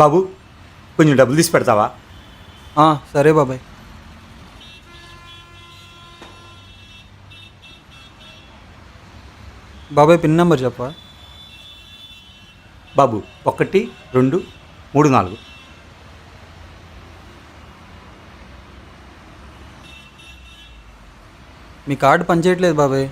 బాబు కొంచెం డబ్బులు తీసి పెడతావా? సరే బాబాయ్. బాబాయ్ పిన్ నెంబర్ చెప్పా బాబు ఒకటి రెండు మూడు నాలుగు. మీ కార్డు పనిచేయట్లేదు బాబాయ్.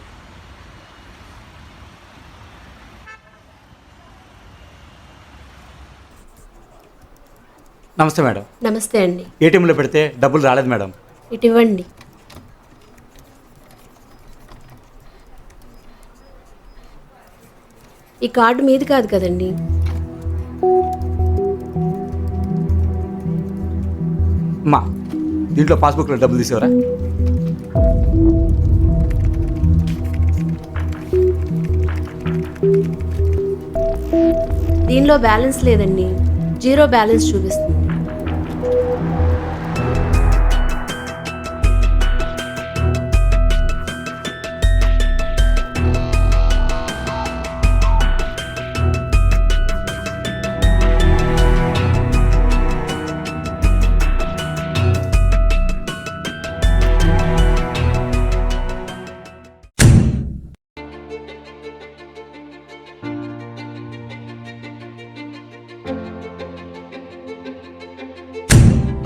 నమస్తే మేడం. నమస్తే అండి. ఏటీఎంలో పెడితే డబ్బులు రాలేదు మేడం. ఇటు ఇవ్వండి ఈ కార్డు మీది కాదు కదండి. అమ్మా దీంట్లో పాస్బుక్లో డబ్బులు తీసేవరా? దీనిలో బ్యాలెన్స్ లేదండి. జీరో బ్యాలెన్స్ చూపిస్తుంది.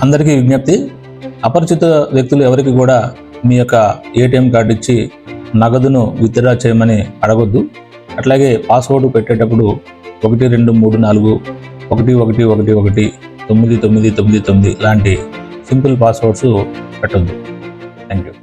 అందరికీ విజ్ఞప్తి. అపరిచిత వ్యక్తులు ఎవరికి కూడా మీ యొక్క ఏటీఎం కార్డు ఇచ్చి నగదును విత్డ్రా చేయమని అడగొద్దు. అట్లాగే పాస్వర్డ్ పెట్టేటప్పుడు ఒకటి రెండు మూడు నాలుగు ఒకటి ఒకటి ఒకటి ఒకటి తొమ్మిది తొమ్మిది తొమ్మిది తొమ్మిది లాంటి సింపుల్ పాస్వర్డ్స్ పెట్టొద్దు. Thank you